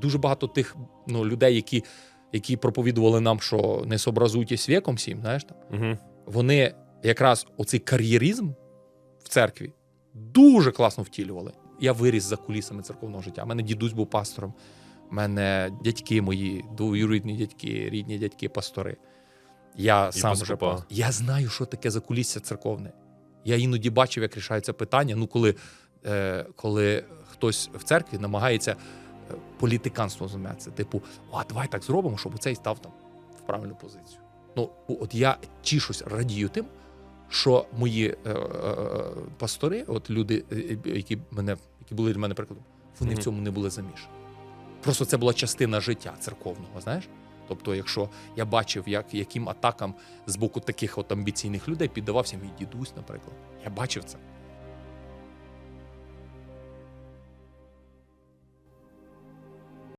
Дуже багато тих ну, людей, які, які проповідували нам, що не сообразуйтесь віком всім, знаєш там. Угу. Вони якраз оцей кар'єризм в церкві дуже класно втілювали. Я виріс за кулісами церковного життя. У мене дідусь був пастором. У мене дядьки мої, двоюрідні дядьки, рідні дядьки, пастори. Я сам вже Я знаю, що таке закулісся церковне. Я іноді бачив, як рішаються питання. Ну, коли, е, коли хтось в церкві намагається політиканством займатися. Типу, а давай так зробимо, щоб цей став там в правильну позицію. Ну, от я тішусь, радію тим, що мої е, е, е, пастори, от люди, е, е, які мене, які були для мене прикладом, вони Мгм. в цьому не були замішані. Просто це була частина життя церковного, знаєш? Тобто, якщо я бачив, як, яким атакам з боку таких от амбіційних людей піддавався мій дідусь, наприклад, я бачив це.